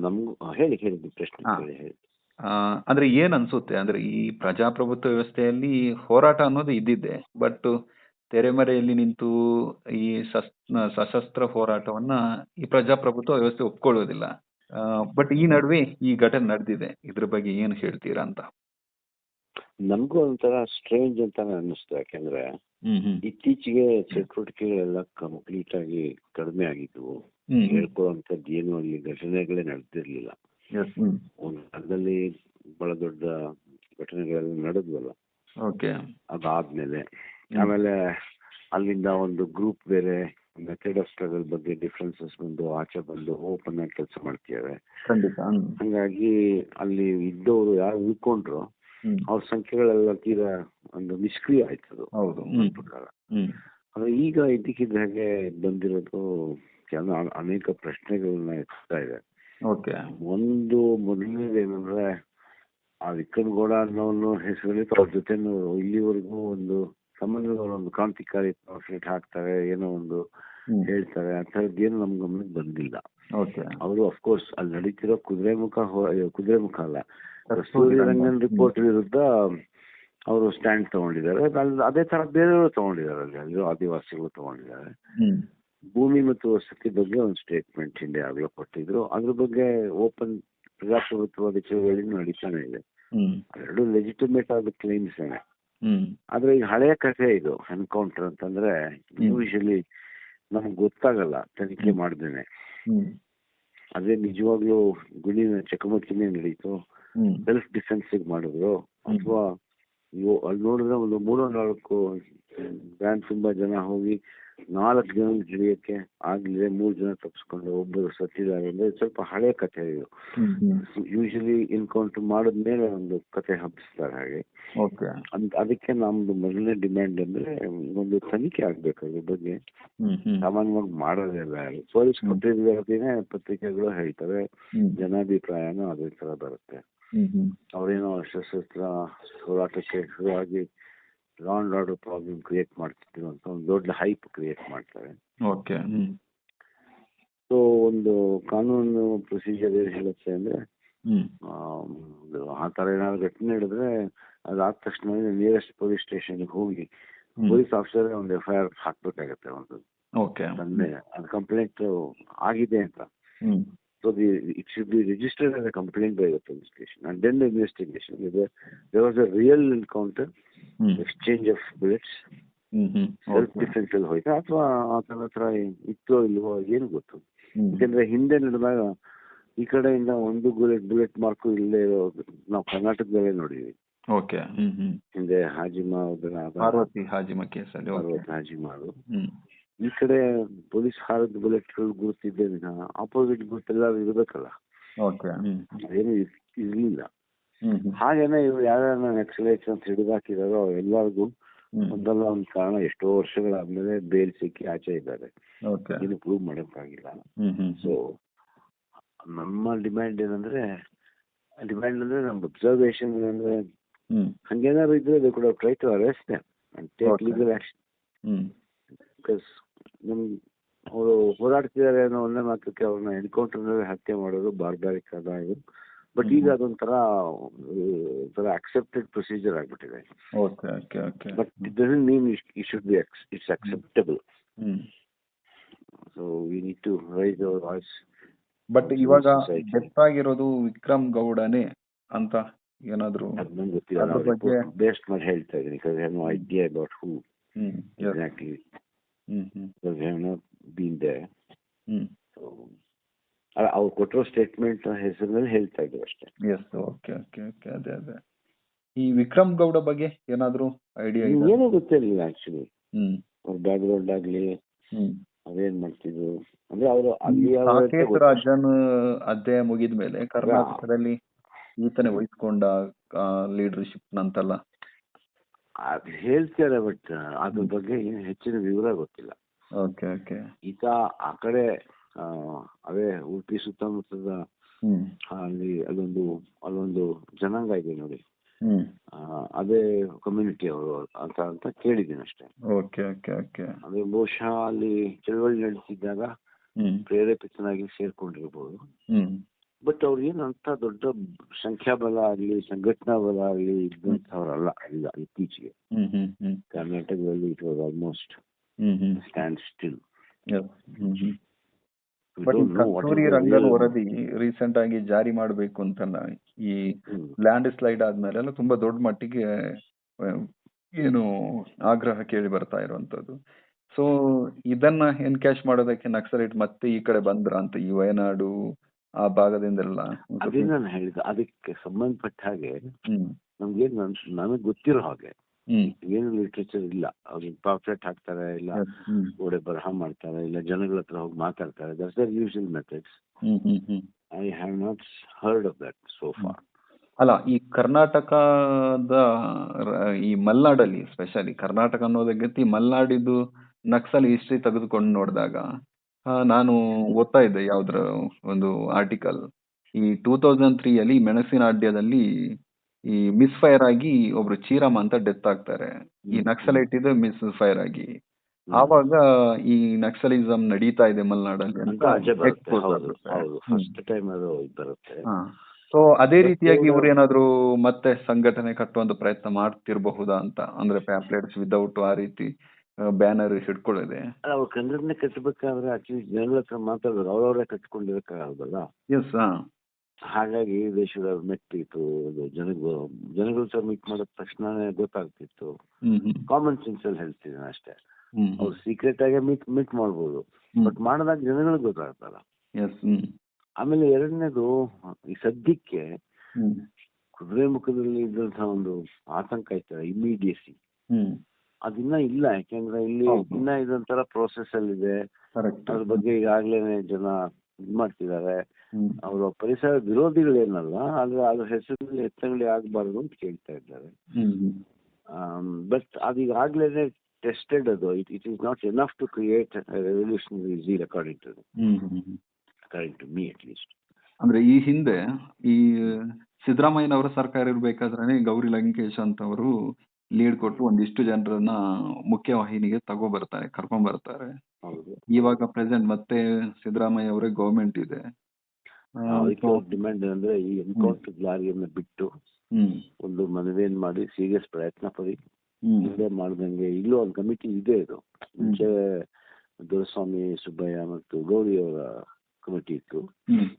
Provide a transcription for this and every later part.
ನಮ್ಗೂ ಹೇಳಿ ಹೇಳಿ ನಿಮ್ಮ ಪ್ರಶ್ನೆ ಹಾ. ಕೇಳಿ ಹೇಳಿ. ಆ, ಅಂದ್ರೆ ಏನ್ ಅನ್ಸುತ್ತೆ ಅಂದ್ರೆ ಈ ಪ್ರಜಾಪ್ರಭುತ್ವ ವ್ಯವಸ್ಥೆಯಲ್ಲಿ ಹೋರಾಟ ಅನ್ನೋದು ಇದ್ದಿದ್ದೆ. ಬಟ್ ತೆರೆಮರೆಯಲ್ಲಿ ನಿಂತು ಈ ಸಶಸ್ತ್ರ ಹೋರಾಟವನ್ನ ಈ ಪ್ರಜಾಪ್ರಭುತ್ವ ವ್ಯವಸ್ಥೆ ಒಪ್ಕೊಳ್ಳೋದಿಲ್ಲ ಬಟ್ ಈ ನಡುವೆ ಈ ಘಟನೆ ನಡೆದಿದೆ. ಇದ್ರ ಬಗ್ಗೆ ಏನು ಹೇಳ್ತೀರಾ ಅಂತ? ನಮಗೂ ಒಂಥರ ಸ್ಟ್ರೇಂಜ್ ಅಂತಾನೆ ಅನ್ನಿಸ್ತು ಯಾಕೆಂದ್ರೆ ಇತ್ತೀಚೆಗೆ ಚಟುವಟಿಕೆಗಳೆಲ್ಲ ಕಂಪ್ಲೀಟ್ ಆಗಿ ಕಡಿಮೆ ಆಗಿದ್ವು ಹೇಳ್ಕೊಳ್ಳುವಂತದ್ದು ಹೇಳ್ಕೊಳ್ಳುವಂಥದ್ದು ಏನು ಅಲ್ಲಿ ಘಟನೆಗಳೇ ನಡೆದಿರ್ಲಿಲ್ಲ. ಒಂದು ಕಾಲದಲ್ಲಿ ಬಹಳ ದೊಡ್ಡ ಘಟನೆಗಳೆಲ್ಲ ನಡೆದ್ವಲ್ಲ. ಅದಾದ್ಮೇಲೆ ಆಮೇಲೆ ಅಲ್ಲಿಂದ ಒಂದು ಗ್ರೂಪ್ ಬೇರೆ ಮೆಥಡ್ ಆಫ್ ಸ್ಟ್ರಗಲ್ ಬಗ್ಗೆ ಡಿಫ್ರೆನ್ಸಸ್ ಬಂದು ಆಚೆ ಬಂದು ಓಪನ್ ಆಗಿ ಕೆಲಸ ಮಾಡ್ತೇವೆ ಹಂಗಾಗಿ ಅಲ್ಲಿ ಇದ್ದವರು ಯಾರು ಉಳ್ಕೊಂಡ್ರು ಅವ್ರ ಸಂಖ್ಯೆಗಳೆಲ್ಲ ತೀರಾ ಒಂದು ನಿಷ್ಕ್ರಿಯ ಆಯ್ತದು ಹೌದು. ನನ್ನ ಪ್ರಕಾರ ಆದ್ರೆ ಈಗ ಇದ್ದಕ್ಕಿದ್ದ ಹಾಗೆ ಬಂದಿರೋದು ಜನ ಅನೇಕ ಪ್ರಶ್ನೆಗಳನ್ನ ಎತ್ತಾ ಇದೆ. ಓಕೆ. ಒಂದು ಮೊದಲನೇದು ಏನಂದ್ರೆ ಆ ವಿಕ್ರಮಗೌಡ ಅನ್ನೋನು ಹೆಸರಲ್ಲಿ ಅವ್ರ ಜೊತೆ ಇಲ್ಲಿವರೆಗೂ ಒಂದು ಸಂಬಂಧಗಳು ಒಂದು ಕ್ರಾಂತಿಕಾರಿ ಪಾಂಫ್ಲೆಟ್ ಹಾಕ್ತಾರೆ ಏನೋ ಒಂದು ಹೇಳ್ತಾರೆ ಆ ನಮ್ ಗಮನಕ್ಕೆ ಬಂದಿಲ್ಲ. ಅವರು ಅಫ್ಕೋರ್ಸ್ ಅಲ್ಲಿ ನಡೀತಿರೋ ಕುದುರೆ ಮುಖ ಕುದುರೆ ಮುಖ ಅಲ್ಲ ಕಸ್ತೂರಿ ಕಸ್ತೂರಿ ರಂಗನ್. ರಂಗನ್ ರಿಪೋರ್ಟ್ ವಿರುದ್ಧ ಅವರು ಸ್ಟ್ಯಾಂಡ್ ತಗೊಂಡಿದ್ದಾರೆ. ಅದೇ ತರ ಬೇರೆಯವರು ತಗೊಂಡಿದ್ದಾರೆ ಅಲ್ಲಿ ಅಲ್ಲಿರೋ ಆದಿವಾಸಿಗಳು ತಗೊಂಡಿದ್ದಾರೆ. ಭೂಮಿ ಮತ್ತು ವಸತಿ ಬಗ್ಗೆ ಒಂದು ಸ್ಟೇಟ್ಮೆಂಟ್ ಹಿಂದೆ ಆಗಲೇ ಕೊಟ್ಟಿದ್ರು. ಅದ್ರ ಬಗ್ಗೆ ಓಪನ್ ಪ್ರಜಾಪ್ರಭುತ್ವದ ಚಳವಳಿ ನಡೀತಾನೆ ಇದೆ. ಎರಡು ಲೆಜಿಟಿಮೇಟ್ ಆದ ಕ್ಲೈಮ್ಸ್ ಏನೆ. ಆದ್ರೆ ಈಗ ಹಳೆಯ ಕಥೆ ಇದು ಎನ್ಕೌಂಟರ್ ಅಂತಂದ್ರೆ ಯೂಶಲಿ ನಮ್ಗೆ ಗೊತ್ತಾಗಲ್ಲ ತನಿಖೆ ಮಾಡ್ದೇನೆ. ಅದೇ ನಿಜವಾಗ್ಲೂ ಗುಂಡಿನ ಚಕಮಕಿನೇ ನಡೀತು. ಸೆಲ್ಫ್ ಡಿಫೆನ್ಸ್ ಮಾಡಿದ್ರು. ಅಥವಾ ಅಲ್ಲಿ ನೋಡಿದ್ರೆ ಒಂದು ಮೂರು ನಾಲ್ಕು ಬ್ಯಾಂಡ್ ತುಂಬಾ ಜನ ಹೋಗಿ ನಾಲ್ಕು ಜನ ಹಿಡಿಯಕ್ಕೆ ಆಗ್ಲಿದೆ. ಮೂರು ಜನ ತಪ್ಪಿಸ್ಕೊಂಡು ಒಬ್ಬರು ಸತ್ತಿದ್ದಾರೆ ಅಂದ್ರೆ ಸ್ವಲ್ಪ ಹಳೆ ಕಥೆ ಇದು. ಯೂಶಲಿ ಎನ್ಕೌಂಟರ್ ಮಾಡಿದ್ಮೇಲೆ ಒಂದು ಕತೆ ಹಬ್ಬಿಸ್ತಾರೆ ಹಾಗೆ. ಅದಕ್ಕೆ ನಮ್ದು ಮೊದಲನೇ ಡಿಮ್ಯಾಂಡ್ ಅಂದ್ರೆ ಒಂದು ತನಿಖೆ ಆಗ್ಬೇಕು ಅದ್ರ ಬಗ್ಗೆ. ಸಾಮಾನ್ಯವಾಗಿ ಮಾಡೋದಿಲ್ಲ ಯಾರು. ಪೊಲೀಸ್ ಕೊಟ್ಟಿರೋದೇನೆ ಪತ್ರಿಕೆಗಳು ಹೇಳ್ತಾರೆ. ಜನಾಭಿಪ್ರಾಯನೂ ಅದೇ ತರ ಬರುತ್ತೆ. ಅವರೇನೋ ಸಶಸ್ತ್ರ ಹೋರಾಟಕ್ಕೆ ಶುರುವಾಗಿ law and order problem create ಮಾಡ್ತಿದ್ರು ಅಂತ ಒಂದು ದೊಡ್ಡ ಹೈಪ್ ಕ್ರಿಯೇಟ್ ಮಾಡ್ತಾರೆ. Okay hmm. ಸೊ ಒಂದು ಕಾನೂನು ಪ್ರೊಸೀಜರ್ ಏನ್ ಹೇಳುತ್ತೆ ಅಂದ್ರೆ ಆ ತರ ಏನಾದ್ರು ಘಟನೆ ನಡೆದ್ರೆ ಅದಾದ ತಕ್ಷಣ ನಿಯರೆಸ್ಟ್ ಪೊಲೀಸ್ ಸ್ಟೇಷನ್ ಹೋಗಿ ಪೊಲೀಸ್ ಆಫೀಸರ್ ಒಂದು ಎಫ್ ಐ ಆರ್ ಹಾಕ್ಬೇಕಾಗತ್ತೆ ಒಂದು ತಂದೆ ಅದು ಕಂಪ್ಲೇಂಟ್ ಆಗಿದೆ ಅಂತ. So the it should be registered as a complaint by the police station. And then the investigation whether there was a real encounter hmm exchange of bullets self defence ಅಲ್ಲಿ ಹೋಯ್ತಾ ಅಥವಾ ಆತನ ಹತ್ರ ಇತ್ತೋ ಇಲ್ವೋ ಏನು ಗೊತ್ತು. ಯಾಕಂದ್ರೆ ಹಿಂದೆ ನಡೆದಾಗ ಈ ಕಡೆಯಿಂದ ಒಂದು ಬುಲೆಟ್ ಬುಲೆಟ್ ಮಾರ್ಕು ಇಲ್ಲೇ ಇರೋ ನಾವು ಕರ್ನಾಟಕದಲ್ಲೇ ನೋಡಿದ್ವಿ. ಓಕೆ. ಹಿಂದೆ ಹಾಜಿಮಾ ಪಾರ್ವತಿ ಹಾಜಿಮ ಕೇಸಲ್ಲಿ ಪಾರ್ವತಿ ಹಾಜಿಮಾರು ಹ್ಮ್. ಈ ಕಡೆ ಪೊಲೀಸ್ ಹಾರದ ಬುಲೆಟ್ಗಳು ಗುರುತಿದ್ದೆ ಆಪೋಸಿಟ್ ಗುರುತೆಲ್ಲ ಇರ್ಬೇಕಲ್ಲ. ಓಕೆ ಏನು ಇರ್ಲಿಲ್ಲ. ಹಾಗೇನೆ ಇವ್ರು ಯಾರ್ಯಾರ ನಕ್ಸಲೈಟ್ಸ್ ಅಂತ ಹಿಡಿದಾಕಿದಾರೋ ಎಲ್ಲರಿಗೂ ಹ್ಮ್. ಒಂದಲ್ಲ ಒಂದು ಕಾರಣ ಎಷ್ಟೋ ವರ್ಷಗಳಾದ್ಮೇಲೆ ಬೇಲ್ ಸಿಕ್ಕಿ ಆಚೆ ಇದ್ದಾರೆ. ಇದು ಪ್ರೂವ್ ಮಾಡೋಕ್ಕಾಗಿಲ್ಲ ಸೊ ನಮ್ಮ ಡಿಮ್ಯಾಂಡ್ ಏನಂದ್ರೆ ಡಿಮ್ಯಾಂಡ್ ಅಂದ್ರೆ ನಮ್ ಅಬ್ಸರ್ವೇಶನ್ ಏನಂದ್ರೆ ಹಂಗೇನಾದ್ರು ಇದ್ರೆ ದೇ ಕೂಡ try to arrest and take legal action because ನಮ್ ಅವರು ಹೋರಾಡ್ತಿದ್ದಾರೆ ಅನ್ನೋ ಒಂದೇ ಮಾತ್ರಕ್ಕೆ ಅವ್ರನ್ನ ಎನ್ಕೌಂಟರ್ ಹತ್ಯೆ ಮಾಡೋದು ಬಾರ್ಬಾರಿಕ್ ಅದ ಇದು. ಬಟ್ ಈಗ ಅದೊಂಥರ ಒಂಥರ ಅಕ್ಸೆಪ್ಟೆಡ್ ಪ್ರೊಸೀಜರ್ ಆಗ್ಬಿಟ್ಟಿದೆ. Okay okay okay but it doesn't mean it should be it's acceptable so we need to raise our voice but ಇವಾಗ. ಡೆತ್ ಆಗಿರೋದು ವಿಕ್ರಮ್ ಗೌಡನೇ ಅಂತ ಏನಾದ್ರು ಅದು ನಂಗೆ ಗೊತ್ತಿಲ್ಲ. ಅದ್ರ ಬಗ್ಗೆ- ಬೇಸ್ಟ್ ಮಾಡಿ ಹೇಳ್ತಾ ಇದ್ದೀನಿ. Idea about who. Exactly hmm hmm have not been they hmm so ಅವ್ರು ಕೊಟ್ಟಿರೋ ಸ್ಟೇಟ್ಮೆಂಟ್ ಹೆಸರಿನಲ್ಲಿ ಹೇಳ್ತಾ ಇದ್ರು ಅಷ್ಟೇ. ಎಸ್ ಓಕೆ ಓಕೆ ಓಕೆ ಅದೇ ಅದೇ. ಈ ವಿಕ್ರಮ್ ಗೌಡ ಬಗ್ಗೆ ಏನಾದ್ರು ಐಡಿಯಾ ಇದೆ ಏನೂ ಗೊತ್ತಿರಲಿಲ್ಲ ಆಕ್ಚುಲಿ ಹ್ಮ್. ಅವ್ರ ಬ್ಯಾಕ್ಗ್ರೌಂಡ್ ಆಗ್ಲಿ ಹ್ಮ್. ಅವೇನ್ ಮಾಡ್ತಿದ್ರು? ಅಂದ್ರೆ ಅವರು ಅಲ್ಲಿ ರಾಜನ್ ಅಧ್ಯಾಯ ಮುಗಿದ ಮೇಲೆ ಕರ್ನಾಟಕದಲ್ಲಿ ಈತನೇ ವಹಿಸ್ಕೊಂಡ ಲೀಡರ್ಶಿಪ್ ನಂತಲ್ಲ. ಅದ್ ಹೇಳ್ತಾರೆ ಬಟ್ ಅದ್ರ ಬಗ್ಗೆ ಏನು ಹೆಚ್ಚಿನ ವಿವರ ಗೊತ್ತಿಲ್ಲ. ಓಕೆ ಓಕೆ ಈತ ಆ ಕಡೆ ಆ, ಅದೇ ಉಡುಪಿ ಸುತ್ತಮುತ್ತದ ಅಲ್ಲಿ ಅಲ್ಲೊಂದು ಅಲ್ಲೊಂದು ಜನಾಂಗ ಇದೆ ನೋಡಿ. ಅದೇ ಕಮ್ಯುನಿಟಿ ಅವರು ಅಂತ ಅಂತ ಕೇಳಿದ್ದೀನಿ ಅಷ್ಟೇ. ಓಕೆ ಓಕೆ ಓಕೆ ಅದೇ ಬಹುಶಃ ಅಲ್ಲಿ ಚಳವಳಿ ನಡೀತಿದ್ದಾಗ ಹ್ಮ್. ಪ್ರೇರೇಪಿತನಾಗಿ ಸೇರ್ಕೊಂಡಿರ್ಬೋದು. ಬಟ್ ಅವ್ರು ಅಂತ ದೊಡ್ಡ ಸಂಖ್ಯಾಬಲ ಆಗ್ಲಿ ಸಂಘಟನಾ ಬಲ ಆಗ್ಲಿ ಇದ್ದಂಥವ್ರಲ್ಲ ಈಗ ಇತ್ತೀಚೆಗೆ. ಕರ್ನಾಟಕದಲ್ಲಿ it was almost stand still ವರದಿ ರೀಸೆಂಟ್ ಆಗಿ ಜಾರಿ ಮಾಡಬೇಕು ಅಂತಲ್ಲ ಈ ಲ್ಯಾಂಡ್ ಸ್ಲೈಡ್ ಆದ್ಮೇಲೆ ತುಂಬಾ ದೊಡ್ಡ ಮಟ್ಟಿಗೆ ಏನು ಆಗ್ರಹ ಕೇಳಿ ಬರ್ತಾ ಇರುವಂತದ್ದು. ಸೊ ಇದನ್ನ ಎನ್ಕ್ಯಾಶ್ ಮಾಡೋದಕ್ಕೆ ನಕ್ಸಲೈಟ್ ಮತ್ತೆ ಈ ಕಡೆ ಬಂದ್ರ ಅಂತ ಈ ವಯನಾಡು ಆ ಭಾಗದಿಂದೆಲ್ಲ ಅದೇ ನಾನು ಹೇಳಿದ ಅದಕ್ಕೆ ಸಂಬಂಧಪಟ್ಟ ಹಾಗೆ ನಮ್ಗೆ ನನಗೆ ಗೊತ್ತಿರೋ ಹಾಗೆ. ಏನು ಲಿಟ್ರೇಚರ್ ಇಲ್ಲ. ಅವ್ರಿಗೆ ಪಾಪ್ಲೆಟ್ ಹಾಕ್ತಾರೆ ಇಲ್ಲ ಓಡೆ ಬರಹ ಮಾಡ್ತಾರೆ ಇಲ್ಲ ಜನಗಳ ಹತ್ರ ಹೋಗಿ ಮಾತಾಡ್ತಾರೆ. That's their usual methods I have not heard of that so far ಅಲ್ಲ ಈ ಕರ್ನಾಟಕದ ಈ ಮಲ್ನಾಡಲ್ಲಿ ಸ್ಪೆಷಲಿ ಕರ್ನಾಟಕ ಅನ್ನೋದಕ್ಕೆ ಈ ಮಲ್ನಾಡಿದ್ದು ನಕ್ಸಲ್ ಹಿಸ್ಟ್ರಿ ತೆಗೆದುಕೊಂಡು ನೋಡಿದಾಗ ನಾನು ಓದ್ತಾ ಇದ್ದೆ ಯಾವ್ದ್ರ ಒಂದು ಆರ್ಟಿಕಲ್ ಈ ಟೂ ತೌಸಂಡ್ ತ್ರೀ ಅಲ್ಲಿ ಮೆಣಸಿನ ಅಡ್ಯದಲ್ಲಿ ಈ ಮಿಸ್ ಫೈರ್ ಆಗಿ ಒಬ್ರು ಚೀರಮ್ಮ ಅಂತ ಡೆತ್ ಆಗ್ತಾರೆ. ಈ ನಕ್ಸಲೈಟ್ ಇದೆ ಮಿಸ್ ಫೈರ್ ಆಗಿ ಆವಾಗ ಈ ನಕ್ಸಲಿಸಂ ನಡೀತಾ ಇದೆ ಮಲ್ನಾಡಲ್ಲಿ ಅಂತ ಅಂತ ಅಜೆ ಬರುತ್ತೆ. expose ಹೌದು ಆಗುತ್ತೆ. ಹೌದು. ಹ್ಮ್. ಫಸ್ಟ್ ಟೈಮ್ ಅದು ಇದು ಬರುತ್ತೆ. ಸೊ ಅದೇ ರೀತಿಯಾಗಿ ಇವ್ರು ಇವ್ರು- ಏನಾದ್ರು ಮತ್ತೆ ಸಂಘಟನೆ ಕಟ್ಟುವಂತ ಪ್ರಯತ್ನ ಮಾಡ್ತಿರಬಹುದಾ ಅಂತ? ಅಂದ್ರೆ ಪ್ಯಾಂಪ್ಲೆಟ್ಸ್ ವಿದೌಟ್ ಆ ರೀತಿ ಬ್ಯಾನರ್ ಅಲ್ಲ, ಅವ್ರು ಕನ್ನಡನೆ ಕಟ್ಟಬೇಕಾದ್ರೆ ಅಟ್ಲೀಸ್ಟ್ ಜನಗಳ ಹತ್ರ ಮಾತಾಡೋದು ಅವ್ರವರೇ ಕಟ್ಕೊಂಡಿರಕ್ಕಾಗಲ್ಲ ಎಸ್ ಹಾಗಾಗಿ ದೇಶದ ಮೆಟ್ಟಿತ್ತು ಅದು ಜನಗಳು ಜನಗಳ ಹತ್ರ ಮೀಟ್ ಮಾಡಿದ ತಕ್ಷಣನೇ ಗೊತ್ತಾಗ್ತಿತ್ತು. ಕಾಮನ್ ಸೆನ್ಸ್ ಅಲ್ಲಿ ಹೇಳ್ತೀನಿ ಅಷ್ಟೇ. ಅವ್ರು ಸೀಕ್ರೆಟ್ ಆಗಿ ಮೀಟ್ ಮೀಟ್ ಮಾಡ್ಬೋದು. ಬಟ್ ಮಾಡಿದಾಗ ಜನಗಳಿಗೆ ಗೊತ್ತಾಗ್ತಲ್ಲ. ಆಮೇಲೆ ಎರಡನೇದು ಈ ಸದ್ಯಕ್ಕೆ ಕುದುರೆ ಮುಖದಲ್ಲಿ ಇದ್ದಂತಹ ಒಂದು ಆತಂಕ ಇತ್ತು ಇಮಿಡಿಯಸಿ ಅದಿನ್ನ ಇಲ್ಲ ಯಾಕೆಂದ್ರೆ ಇಲ್ಲಿ. ಇನ್ನ ಇದೊಂಥರ ಪ್ರೋಸೆಸ್ ಅಲ್ಲಿ ಇದೆ ಅದ್ರ ಬಗ್ಗೆ ಈಗಾಗ್ಲೇನೆ ಜನ ಇದ್ ಮಾಡ್ತಿದ್ದಾರೆ ಅವರು ಪರಿಸರ ವಿರೋಧಿಗಳೇನಲ್ಲ ಆದ್ರೆ ಅದ್ರ ಹೆಸರಲ್ಲಿ ಎತ್ತಂಗಡಿ ಆಗ್ಬಾರ್ದು ಅಂತ ಕೇಳ್ತಾ ಇದ್ದಾರೆ. But hmm. ಬಟ್ ಅದೀಗಾಗ್ಲೇನೆ ಟೆಸ್ಟೆಡ್ ಅದು. It it is not enough to create revolutionary zeal according to according to me at least ಅಂದ್ರೆ ಈ ಹಿಂದೆ ಈ ಸಿದ್ದರಾಮಯ್ಯನವರ ಸರ್ಕಾರ ಇರಬೇಕಾದ್ರೆ ಗೌರಿ ಲಂಕೇಶ್ ಅಂತವರು ಲೀಡ್ ಕೊಟ್ಟು ಒಂದಿಷ್ಟು ಜನರನ್ನ ಮುಖ್ಯವಾಹಿನಿಗೆ ತಗೋ ಬರ್ತಾರೆ ಕರ್ಕೊಂಡ್ ಬರ್ತಾರೆ ಹೌದು. ಇವಾಗ ಪ್ರೆಸೆಂಟ್ ಮತ್ತೆ ಸಿದ್ದರಾಮಯ್ಯ ಅವರೇ ಗೌರ್ಮೆಂಟ್ ಇದೆ. ಆ, ಅದಕ್ಕೆ so- ಡಿಮ್ಯಾಂಡ್ ಅಂದ್ರೆ ಈ ಎನ್ಕೌಂಟರ್ ಲಾರಿಯನ್ನ ಬಿಟ್ಟು ಹ್ಮ್. ಒಂದು ಮನವಿಯನ್ನು ಮಾಡಿ ಸೀರಿಯಸ್ ಪ್ರಯತ್ನ ಪಡಿ. ಹ್ಮ್. ಹಿಂದೆ ಮಾಡ್ದಂಗೆ ಇಲ್ಲೂ ಒಂದು ಕಮಿಟಿ ಇದೆ ಇದು. ಮುಂಚೆ ದೊರೆಸ್ವಾಮಿ ಸುಬ್ಬಯ್ಯ ಮತ್ತು ಗೌರಿ ಅವರ ಕಮಿಟಿ ಇತ್ತು. ಹ್ಮ್.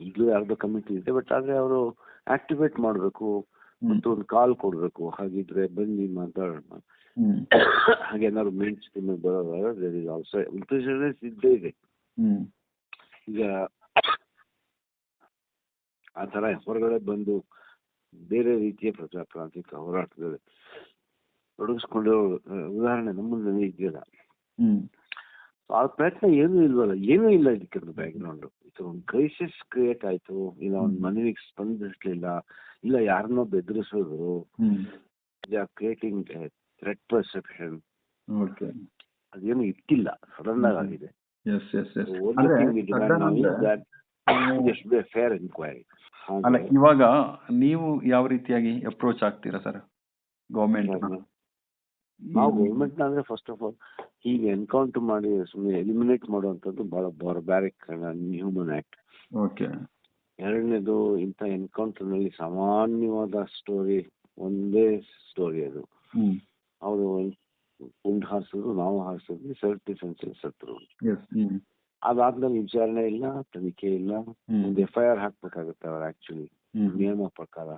ಈಗಲೂ ಯಾರ್ದೋ ಕಮಿಟಿ ಇದೆ ಬಟ್ ಆದ್ರೆ ಅವರು ಆಕ್ಟಿವೇಟ್ ಮಾಡಬೇಕು. ಮತ್ತು ಒಂದು ಕಾಲ್ ಕೊಡಬೇಕು. ಹಾಗಿದ್ರೆ ಬನ್ನಿ ಮಾತಾಡೋಣ. ಹಾಗೆ ಹಾಗೇನಾದ್ರು ಮೇನ್ ಸ್ಟ್ರೀಮ್ ಬರೋದಾದ್ರೆ ಇದ್ದೇ ಇದೆ. ಈಗ ಆ ತರ ಹೊರಗಡೆ ಬಂದು ಬೇರೆ ರೀತಿಯ ಪ್ರಜಾತಾಂತ್ರಿಕ ಹೋರಾಟದಲ್ಲಿ ತೊಡಗಿಸ್ಕೊಂಡಿರೋ ಉದಾಹರಣೆ ನಮ್ಮ ಮುಂದೆ ಇದೆಯಲ್ಲ ಆ ಪ್ರಯತ್ನ ಏನು ಇಲ್ವಲ್ಲ ಏನೂ ಇಲ್ಲ ಇದಕ್ಕೆ ಬ್ಯಾಕ್ ಗ್ರೌಂಡ್ ಇದು ಒಂದು ಕ್ರೈಸಿಸ್ ಕ್ರಿಯೇಟ್ ಆಯ್ತು ಇಲ್ಲ ಒಂದು ಮನವಿ ಸ್ಪಂದಿಸ್ಲಿಲ್ಲ ಇಲ್ಲ ಯಾರನ್ನೋ ಬೆದರಿಸೋದು ಕ್ರಿಯೇಟಿಂಗ್ ಥ್ರೆಟ್ ಪರ್ಸೆಪ್ಷನ್ ಅದೇನು ಇಟ್ಟಿಲ್ಲ ಸಡನ್ ಆಗಿ ಆಗಿದೆ. ಫೇರ್ ಎನ್ಕ್ವೈರಿ ಅಲ್ಲ ಇವಾಗ ನೀವು ಯಾವ ರೀತಿಯಾಗಿ ಅಪ್ರೋಚ್ ಆಗ್ತೀರಾ ಸರ್ ಗೌರ್ಮೆಂಟ್ ನಾವು ಗೌರ್ಮೆಂಟ್ ಅಂದ್ರೆ ಫಸ್ಟ್ ಆಫ್ ಆಲ್ ಹೀಗೆ ಎನ್ಕೌಂಟರ್ ಮಾಡಿ ಸುಮ್ಮನೆ ಎಲಿಮಿನೇಟ್ ಮಾಡುವಂಥದ್ದು ಬಹಳ ಬಾರ್ಬ್ಯಾರಿಕ್ ಹ್ಯೂಮನ್ ಆಕ್ಟ್ ಓಕೆ ಎರಡನೇದು ಇಂಥ ಎನ್ಕೌಂಟರ್ನಲ್ಲಿ ಸಾಮಾನ್ಯವಾದ ಸ್ಟೋರಿ ಒಂದೇ ಸ್ಟೋರಿ ಅದು. ಅವರು ಗುಂಡು ಹಾರಿಸಿದ್ರು ನಾವು ಹಾರಿಸಿದ್ವಿ ಸೆಲ್ಫ್ ಡಿಫೆನ್ಸ್ ಸತ್ರು ಅದಾದ್ಮೇಲೆ ವಿಚಾರಣೆ ಇಲ್ಲ ತನಿಖೆ ಇಲ್ಲ. ಒಂದು ಎಫ್ ಐ ಆರ್ ಹಾಕ್ಬೇಕಾಗುತ್ತೆ ಅವ್ರು ಆಕ್ಚುಲಿ ನಿಯಮ ಪ್ರಕಾರ.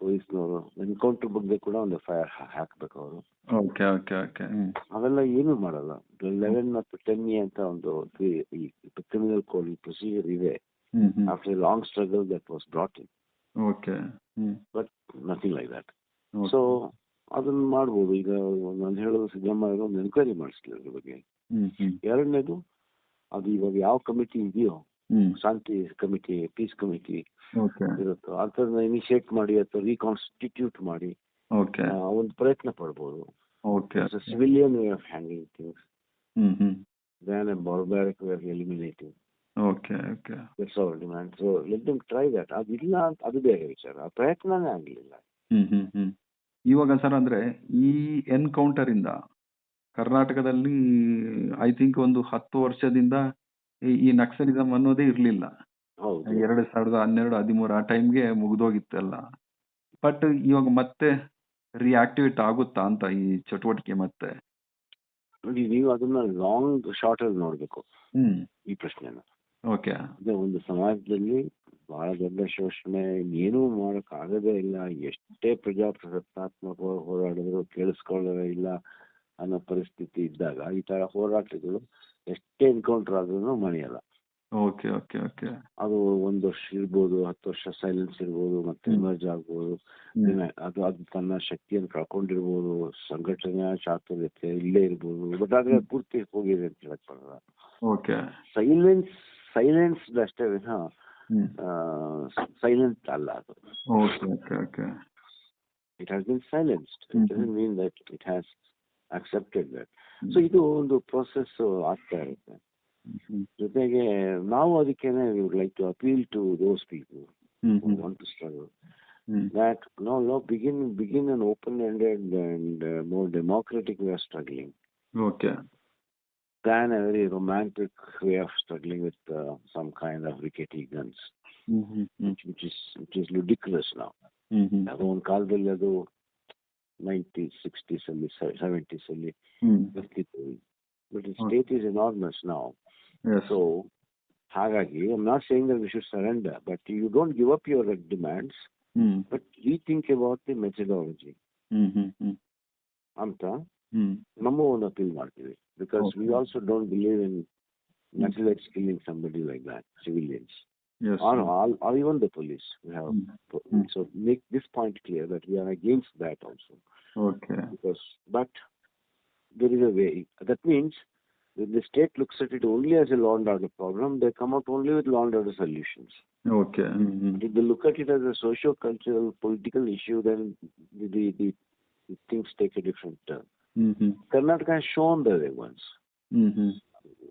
ಪೊಲೀಸ್ನವರು ಎನ್ಕೌಂಟರ್ ಬಗ್ಗೆ ಕೂಡ ಒಂದು ಎಫ್ ಐ ಆರ್ ಹಾಕ್ಬೇಕು ಅವರು. Okay okay okay hmm. ಅವೆಲ್ಲ ಏನು ಮಾಡಲ್ಲ. ಲೆವೆನ್ ಮತ್ತು ಟೆನ್ ಎ ಅಂತ ಒಂದು ಕ್ರಿಮಿನಲ್ ಕೋಡ್ ಪ್ರೊಸೀಜರ್ ಇದೆ. Hmm hmm. After long struggle that was brought in okay hmm. But nothing like that Okay. So ಅದನ್ನ ಮಾಡ್ಬೋದು. ಈಗ ನಾನು ಹೇಳೋದು ಸಿದ್ದರಾಮಯ್ಯ ಒಂದು ಎನ್ಕ್ವೈರಿ ಮಾಡಿಸ್ಲಿ ಅದ್ರ ಬಗ್ಗೆ. ಹ್ಮ್ ಹ್ಮ್. ಎರಡನೇದು ಅದು ಇವಾಗ ಯಾವ ಕಮಿಟಿ ಇದೆಯೋ ಶಾಂತಿ ಕಮಿಟಿ ಪೀಸ್ ಕಮಿಟಿ ಓಕೆ ಇರುತ್ತೋ ಅದನ್ನ ಇನಿಷಿಯೇಟ್ ಮಾಡಿ ಅಥವಾ ರೀಕಾನ್ಸ್ಟಿಟ್ಯೂಟ್ ಮಾಡಿ ಒಂದು ಪ್ರಯತ್ನ ಪಡ್ಬೋದು. Okay civilian way of handling things than a barbaric way of eliminating. Okay okay That's our so So let try try ಅದು ಅದಿಲ್ಲ ಅಂತ ಅದು ಬೇರೆ ವಿಚಾರ. ಆ ಪ್ರಯತ್ನನೇ ಆಗಲಿಲ್ಲ. ಹ್ಮ್ ಹ್ಮ್ ಹ್ಮ್. ಇವಾಗ ಸರ್ ಅಂದ್ರೆ ಈ ಎನ್ಕೌಂಟರ್ ಇಂದ ಕರ್ನಾಟಕದಲ್ಲಿ ಐ ಥಿಂಕ್ ಒಂದು ಹತ್ತು ವರ್ಷದಿಂದ ಈ- ನಕ್ಸಲಿಸಂ ಅನ್ನೋದೇ ಇರಲಿಲ್ಲ. ಹೌದು. ಎರಡು ಸಾವಿರದ ಹನ್ನೆರಡು ಹದಿಮೂರು ಆ ಟೈಮ್ಗೆ ಮುಗಿದೋಗಿತ್ತಲ್ಲ ಬಟ್ ಇವಾಗ ಮತ್ತೆ ರಿಯಾಕ್ಟಿವೇಟ್ ಆಗುತ್ತಾ ಅಂತ ಈ ಚಟುವಟಿಕೆ ಮತ್ತೆ? ನೋಡಿ ನೀವು ಅದನ್ನ ಲಾಂಗ್ ಶಾರ್ಟ್ ಅಲ್ಲಿ ನೋಡ್ಬೇಕು. ಹ್ಮ್. ಈ ಪ್ರಶ್ನೆನ. ಓಕೆ ಅದೇ ಒಂದು ಸಮಾಜದಲ್ಲಿ ಬಹಳ ದೊಡ್ಡ ಶೋಷಣೆ ಏನೂ ಮಾಡಕ್ ಆಗದೇ ಇಲ್ಲ. ಎಷ್ಟೇ ಪ್ರಜಾಪ್ರಸತ್ತಾತ್ಮಕ ಹೋರಾಡಿದ್ರು ಕೇಳಿಸ್ಕೊಳ್ಳೋದೇ ಇಲ್ಲ ಅನ್ನೋ ಪರಿಸ್ಥಿತಿ ಇದ್ದಾಗ ಈ ತರ ಹೋರಾಟಗಳು ಎಷ್ಟೇ ಎನ್ಕೌಂಟರ್ ಆದ್ರೂ ಮಣಿಯಲ್ಲ. ಓಕೆ ಓಕೆ ಓಕೆ ಅದು ಒಂದು ವರ್ಷ ಇರ್ಬೋದು ಹತ್ತು ವರ್ಷ ಸೈಲೆನ್ಸ್ ಇರ್ಬೋದು ಮತ್ತೆ. ಎಮರ್ಜ್ ಆಗ್ಬೋದು. ಅದು ಅದು ತನ್ನ ಶಕ್ತಿಯನ್ನು ಕಳ್ಕೊಂಡಿರ್ಬೋದು ಸಂಘಟನೆಯ ಚಾತುರ್ಯತೆ ಇಲ್ಲೇ ಇರ್ಬೋದು ಬಟ್ ಆದ್ರೆ ಪೂರ್ತಿ ಹೋಗಿದೆ ಅಂತ ಹೇಳಕ್ ಬರಲ್ಲ ಓಕೆ ಸೈಲೆನ್ಸ್ ಸೈಲೆನ್ಸ್ ಅಷ್ಟೇ ವಿನ ಸೈಲೆಂಟ್ ಅಲ್ಲ ಅದು. Okay okay okay it has been silenced. It doesn't mean that it has accepted that. So ಇದು ಒಂದು ಪ್ರೊಸೆಸ್ ಆಗ್ತಾ ಇರುತ್ತೆ ಜೊತೆಗೆ ನಾವು ಅದಕ್ಕೇನೆ like to appeal to those people want to struggle that no no begin begin an open-ended and uh, more democratic way of struggling okay than a very romantic way of struggling with uh, some kind of rickety guns, hmm which, which is which is ludicrous now. Hmm hmm ಅದು ಒಂದು ಕಾಲದಲ್ಲಿ ಅದು ninety sixties ಅಲ್ಲಿ seventies ಅಲ್ಲಿ hmm ಬರ್ತಿತ್ತು but Okay. State is enormous ನಾವು yes so ಹಾಗಾಗಿ I not saying that we should surrender but you don't give up your demands hmm but rethink about the methodology hmm hmm hmm ಅಂತ? Hmm ನಮ್ಮ ಒಂದು appeal ಮಾಡ್ತೀವಿ. Because we Okay. Also don't believe in Naxalites killing somebody like that civilians Yes. Or, or even the police. We have mm. so make this point clear that we are against that also. Okay. Because but there is a way. That means when the state looks at it only as a law and order problem, they come out only with law and order solutions. Okay. Mm-hmm. If they look at it as a socio cultural political issue, then the, the, the, the things take a different turn. Mm-hmm. Karnataka has shown the way once. Mm-hmm.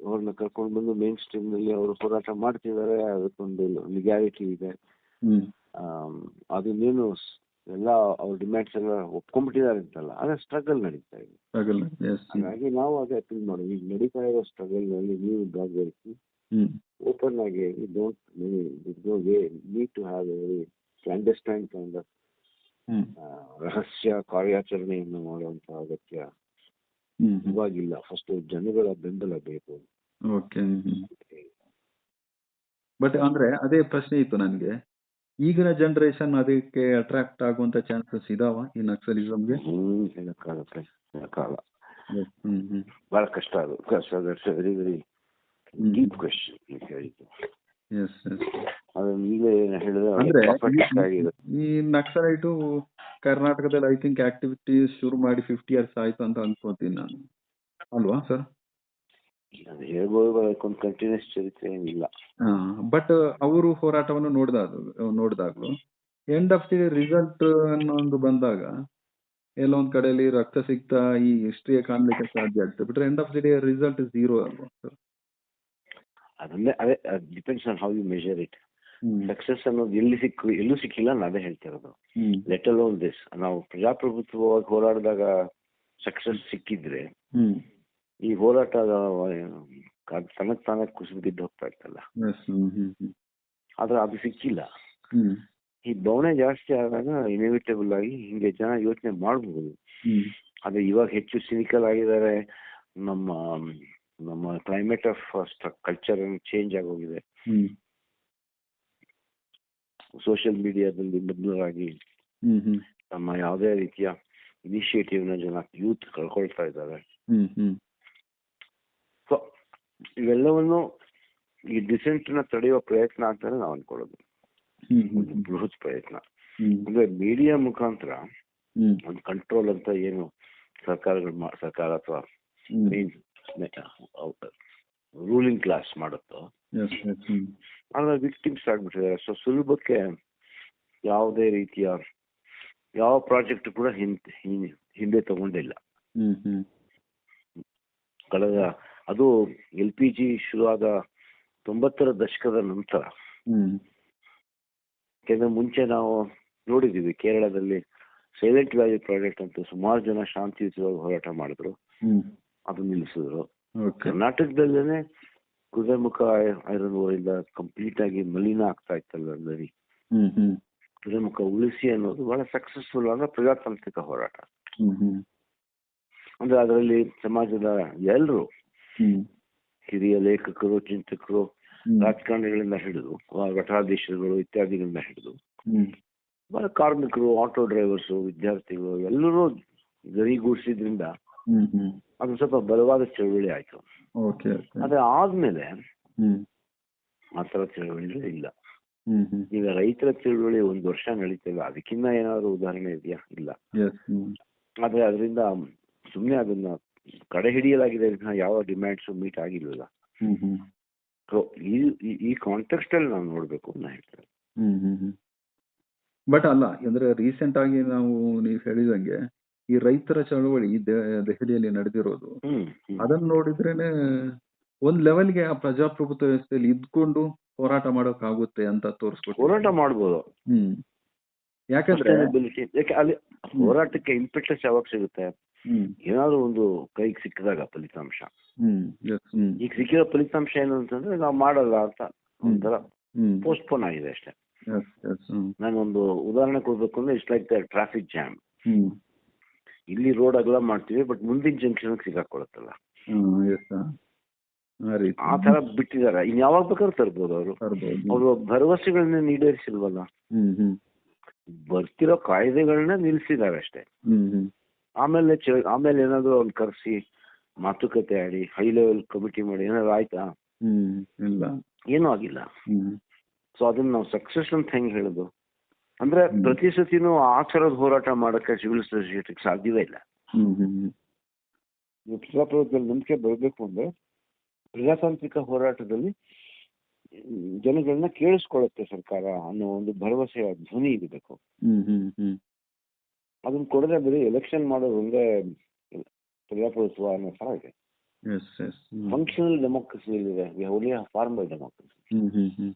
ಅವ್ರನ್ನ ಕರ್ಕೊಂಡು ಬಂದು main ಸ್ಟ್ರೀಮ್ನಲ್ಲಿ ಅವರು ಹೋರಾಟ ಮಾಡ್ತಿದ್ದಾರೆ ಅದಕ್ಕೊಂದು ಲಿಗ್ಯಾಲಿಟಿ ಇದೆ. ಅದನ್ನೇನು ಎಲ್ಲ ಅವ್ರ ಡಿಮ್ಯಾಂಡ್ಸ್ ಎಲ್ಲ ಒಪ್ಕೊಂಡ್ಬಿಟ್ಟಿದ್ದಾರೆ ಅಂತಲ್ಲ ಆದ್ರೆ ಸ್ಟ್ರಗಲ್ ನಡೀತಾ ಇದೆ. ಹಾಗಾಗಿ ನಾವು ಅದೇ ಅಪೀಲ್ ಮಾಡೋದು. ಈಗ ನಡೀತಾ ಇರೋ ಸ್ಟ್ರಗಲ್ನಲ್ಲಿ ನೀವು ಭಾಗವಹಿಸಿ ಓಪನ್ ಆಗಿ don't no way need to have a clandestine kind of ರಹಸ್ಯ ಕಾರ್ಯಾಚರಣೆಯನ್ನು ಮಾಡುವಂತಹ ಅಗತ್ಯ ಇವಾಗಿಲ್ಲ. ಫಸ್ಟ್ ಜನಗಳ ಬೆಂಬಲ ಬೇಕು. ಓಕೆ ಬಟ್ ಅಂದ್ರೆ ಅದೇ ಪ್ರಶ್ನೆ ಇತ್ತು ನನಗೆ. ಈಗಿನ ಜನರೇಷನ್ ಅದಕ್ಕೆ ಅಟ್ರಾಕ್ಟ್ ಆಗುವಂತ ಚಾನ್ಸಸ್ ಇದಾವ ಈ ನಕ್ಸಲಿಸಮ್ಗೆ ಹ್ಮ್ ಹೇಳಕ್ಕಾಗತ್ತೆ ಹೇಳಕ್ಕಾಗಲ್ಲ. ಹ್ಮ್ ಹ್ಮ್ ಬಹಳ ಕಷ್ಟ ಅದು. ಕಷ್ಟ that's very very hmm. Deep ನೀವು ಹೇಳಿದ್ದು. ಎಸ್ ಎಸ್ ಅದನ್ನ ಈಗಲೇ ಹೇಳಿದ್ರೆ ಅಂದ್ರೆ ಪರ್ಫೆಕ್ಟ್ ಆಗಿದೆ ಈ ನಕ್ಸಲೈಟು ಕರ್ನಾಟಕದಲ್ಲಿ ಐ ಥಿಂಕ್ ಆಕ್ಟಿವಿಟೀಸ್ ಶುರು ಮಾಡಿ ಫಿಫ್ಟಿ ಇಯರ್ಸ್ ಆಯ್ತು ಅಂತ ಅನ್ಕೋತೀನಿ ನಾನು. ಅಲ್ವಾ ಸರ್ ಅದು ಹೇಳ್ಬೋದು ಅದಕ್ಕೊಂದು ಕಂಟಿನ್ಯೂಸ್ ಚರಿತ್ರೆ ಏನಿಲ್ಲ. ಬಟ್ ಅವರು ಹೋರಾಟವನ್ನು ನೋಡಿದ ನೋಡಿದಾಗ್ಲು. ಎಂಡ್ ಆಫ್ ದಿ ರಿಸಲ್ಟ್ ಅನ್ನೋ ಒಂದು ಬಂದಾಗ ಎಲ್ಲೋ ಒಂದ್ ಕಡೆಯಲ್ಲಿ ರಕ್ತ ಸಿಕ್ತ ಈ ಹಿಸ್ಟ್ರಿಯ ಕಾಣಲಿಕ್ಕೆ ಸಾಧ್ಯ ಆಗ್ತದೆ. ಬಿಟ್ರೆ end of the day result zero ಅಲ್ವಾ ಸರ್? ಅದನ್ನೇ ಅದೇ depends on how you measure it success ಅನ್ನೋದು ಎಲ್ಲಿ ಸಿಕ್ಕು ಎಲ್ಲೂ ಸಿಕ್ಕಿಲ್ಲ ಅದೇ ಹೇಳ್ತಿರೋದು. ಲೆಟ್ ಅಲೋನ್ ದಿಸ್ ನಾವು ಪ್ರಜಾಪ್ರಭುತ್ವವಾಗಿ ಹೋರಾಡಿದಾಗ ಸಕ್ಸಸ್ ಸಿಕ್ಕಿದ್ರೆ ಈ ಹೋರಾಟ ತನಕ್ ತಾನೇ ಕುಸಿದು ಬಿದ್ದು ಹೋಗ್ತಾ ಇತ್ತಲ್ಲ. ಆದ್ರೆ ಅದು ಸಿಕ್ಕಿಲ್ಲ. ಈ ಬವಣೆ ಜಾಸ್ತಿ ಆದಾಗ ಇನ್ಎವಿಟೇಬಲ್ ಆಗಿ ಹಿಂಗೆ ಜನ ಯೋಚನೆ ಮಾಡಬಹುದು ಆದ್ರೆ ಇವಾಗ ಹೆಚ್ಚು ಸಿನಿಕಲ್ ಆಗಿದ್ದಾರೆ. ನಮ್ಮ ನಮ್ಮ ಕ್ಲೈಮೇಟ್ ಆಫ್ ಕಲ್ಚರ್ ಚೇಂಜ್ ಆಗೋಗಿದೆ ಸೋಷಿಯಲ್ ಮೀಡಿಯಾದಲ್ಲಿ ಹ್ಮ್. ನಮ್ಮ ಯಾವುದೇ ರೀತಿಯ ಇನಿಷಿಯೇಟಿವ್ನ ಜನ ಯೂತ್ ಕಳ್ಕೊಳ್ತಾ ಇದ್ದಾರೆ. ಇವೆಲ್ಲವನ್ನು ಈ ಡಿಸೆಂಟ್ನ ತಡೆಯುವ ಪ್ರಯತ್ನ ಅಂತಾನೆ ನಾವು ಅನ್ಕೊಳ್ಳೋದು. ಬೃಹತ್ ಪ್ರಯತ್ನ. ಅಂದ್ರೆ ಮೀಡಿಯಾ ಮುಖಾಂತರ ಒಂದು ಕಂಟ್ರೋಲ್ ಅಂತ ಏನು ಸರ್ಕಾರಗಳು ಸರ್ಕಾರ ಅಥವಾ ರೂಲಿಂಗ್ ಕ್ಲಾಸ್ ಮಾಡುತ್ತೋ ಆದ್ರೆ ವಿಕ್ಟಿಮ್ಸ್ ಆಗ್ಬಿಟ್ಟಿದ್ದಾರೆ. ಸೊ ಸುಲಭಕ್ಕೆ ಯಾವುದೇ ರೀತಿಯ ಯಾವ ಪ್ರಾಜೆಕ್ಟ್ ಕೂಡ ಹಿಂದೆ ಹಿಂದೆ ತಗೊಂಡಿಲ್ಲ. ಕಳೆದ ಅದು ಎಲ್ ಪಿ ಜಿ ಶುರುವಾದ ತೊಂಬತ್ತರ ದಶಕದ ನಂತರ. ಯಾಕೆಂದ್ರೆ ಮುಂಚೆ ನಾವು ನೋಡಿದೀವಿ ಕೇರಳದಲ್ಲಿ ಸೈಲೆಂಟ್ ವ್ಯಾಲಿ ಪ್ರಾಜೆಕ್ಟ್ ಅಂತ ಸುಮಾರು ಜನ ಶಾಂತಿಯುತವಾಗಿ ಹೋರಾಟ ಮಾಡಿದ್ರು. ಅದು ನಿಲ್ಲಿಸಿದ್ರು. ಕರ್ನಾಟಕದಲ್ಲೇನೆ ಕುದುರೆಮುಖ ಐರನ್ ಇಂದ ಕಂಪ್ಲೀಟ್ ಆಗಿ ಮಲಿನ ಆಗ್ತಾ ಇತ್ತಲ್ಲ ನದಿ ಕುದುರೆಮುಖ ಉಳಿಸಿ ಅನ್ನೋದು ಬಹಳ ಸಕ್ಸಸ್ಫುಲ್ ಆದ ಪ್ರಜಾತಾಂತ್ರಿಕ ಹೋರಾಟ. ಅಂದ್ರೆ ಅದರಲ್ಲಿ ಸಮಾಜದ ಎಲ್ಲರೂ ಹಿರಿಯ ಲೇಖಕರು ಚಿಂತಕರು ರಾಜಕಾರಣಿಗಳಿಂದ ಹಿಡಿದು ಘಟಾಧೀಶರುಗಳು ಇತ್ಯಾದಿಗಳಿಂದ ಹಿಡಿದು ಕಾರ್ಮಿಕರು ಆಟೋ ಡ್ರೈವರ್ಸ್ ವಿದ್ಯಾರ್ಥಿಗಳು ಎಲ್ಲರೂ ಗರಿಗೂಡಿಸಿದ್ರಿಂದ ಅದು ಸ್ವಲ್ಪ ಬಲವಾದ ಚಳುವಳಿ ಆಯ್ತು. ಆದ್ರೆ ಆದ್ಮೇಲೆ ಆ ತರ ಚಳವಳಿ ಇಲ್ಲ. ಈಗ ರೈತರ ಚಳವಳಿ ಒಂದು ವರ್ಷ ನಡೀತೇವೆ ಅದಕ್ಕಿಂತ ಏನಾದ್ರು ಉದಾಹರಣೆ ಇದೆಯಾ? ಇಲ್ಲ. ಆದ್ರೆ ಅದರಿಂದ ಸುಮ್ಮನೆ ಅದನ್ನ ಕಡೆ ಹಿಡಿಯಲಾಗಿದೆ ವಿನಃ ಯಾವ ಡಿಮ್ಯಾಂಡ್ಸ್ ಮೀಟ್ ಆಗಿಲ್ವಲ್ಲ. ಹ್ಮ್ ಸೊ ಈ ಈ- ಕಾಂಟೆಕ್ಸ್ಟ್ ಅಲ್ಲಿ ನಾವು ನೋಡ್ಬೇಕು ಅಂತ ಹೇಳ್ತಾರೆ. ಹ್ಮ್ ಹ್ಮ್ ಹ್ಮ್. ಬಟ್ ಅಲ್ಲ ಅಂದ್ರೆ ರೀಸೆಂಟ್ ಆಗಿ ನಾವು ನೀವು ಹೇಳಿದಂಗೆ ಈ ರೈತರ ಚಳವಳಿ ದೆಹಲಿಯಲ್ಲಿ ನಡೆದಿರೋದು. ಅದನ್ನ ನೋಡಿದ್ರೇನೆ ಒಂದ್ ಲೆವೆಲ್ಗೆ ಆ ಪ್ರಜಾಪ್ರಭುತ್ವ ವ್ಯವಸ್ಥೆಯಲ್ಲಿ ಇದ್ಕೊಂಡು ಹೋರಾಟ ಮಾಡೋಕ್ ಆಗುತ್ತೆ ಅಂತ ತೋರಿಸ್ಕೊಟ್ಟು ಹೋರಾಟ ಮಾಡ್ಬೋದು. ಹ್ಮ್. ಯಾಕಂದ್ರೆ ಹೋರಾಟಕ್ಕೆ ಇಂಪೆಟಸ್ ಯಾವಾಗ ಸಿಗುತ್ತೆ? ಏನಾದ್ರು ಒಂದು ಕೈಗೆ ಸಿಕ್ಕಿದಾಗ ಫಲಿತಾಂಶ. ಈಗ ಸಿಕ್ಕಿರೋ ಫಲಿತಾಂಶ ಏನು ಅಂತಂದ್ರೆ ನಾವು ಮಾಡಲ್ಲ ಅಂತ ಒಂಥರ ಪೋಸ್ಟ್ ಪೋಸ್ಟ್ಪೋನ್ ಆಗಿದೆ ಅಷ್ಟೇ. ನಾನೊಂದು ಉದಾಹರಣೆ ಕೊಡ್ಬೇಕು ಅಂದ್ರೆ it's like the traffic jam ಇಲ್ಲಿ ರೋಡ್ ಅಗಲ ಮಾಡ್ತೀವಿ ಬಟ್ ಮುಂದಿನ ಜಂಕ್ಷನ್ ಎಸ್ ಆ ತರ ಬಿಟ್ಟಿದ್ದಾರೆ. ಇನ್ ಯಾವಾಗ ಬೇಕಾದ್ರೂ ತರ್ಬೋದು ಅವರು. ಅವರು ಭರವಸೆಗಳನ್ನ ಈಡೇರಿಸಿಲ್ವಲ್ಲ. ಬರ್ತಿರೋ ಕಾಯ್ದೆಗಳನ್ನ ನಿಲ್ಸಿದಾರೆ ಅಷ್ಟೇ. ಆಮೇಲೆ ಚ- ಆಮೇಲೆ ಏನಾದ್ರು ಅವ್ನು ಕರೆಸಿ ಮಾತುಕತೆ ಆಡಿ ಹೈ ಲೆವೆಲ್ ಕಮಿಟಿ ಮಾಡಿ ಏನಾದ್ರು ಆಯ್ತಾ? ಹ್ಮ್ ಇಲ್ಲ. ಏನೂ ಆಗಿಲ್ಲ. ಹ್ಮ್. ಸೊ ಅದನ್ನ ನಾವು ಸಕ್ಸಸ್ ಅಂತ ಹೆಂಗ್ ಹೇಳುದು? ಅಂದ್ರೆ. ಪ್ರತಿ ಸತಿನೂ ಆ ಥರದ ಹೋರಾಟ ಮಾಡಕ್ಕೆ ಸಿವಿಲ್ ಸೊಸೈಟಿಗೆ ಸಾಧ್ಯವೇ ಇಲ್ಲ. ಹ್ಮ್ ಹ್ಮ್ ಪ್ರಜಾಪ್ರಭುತ್ವದಲ್ಲಿ ನಂಬಿಕೆ ಬರಬೇಕು ಅಂದ್ರೆ ಪ್ರಜಾತಾಂತ್ರಿಕ ಹೋರಾಟದಲ್ಲಿ ಜನಗಳನ್ನ ಕೇಳಿಸ್ಕೊಳ್ಳುತ್ತೆ ಸರ್ಕಾರ ಅನ್ನೋ ಒಂದು ಭರವಸೆಯ ಧ್ವನಿ ಇರಬೇಕು. ಹ್ಮ್ ಹ್ಮ್ ಹ್ಮ್. ಅದನ್ನ ಕೊಡದೆ ಬರೀ ಎಲೆಕ್ಷನ್ ಮಾಡೋದು ಒಂದೇ ಪ್ರಜಾಪ್ರಭುತ್ವ ಅನ್ನೋ ಥರ ಇದೆ. ಎಸ್ ಎಸ್ ಫಂಕ್ಷನಲ್ ಡೆಮೋಕ್ರಸಿ ಇದೆ. Only formal democracy hmm hmm.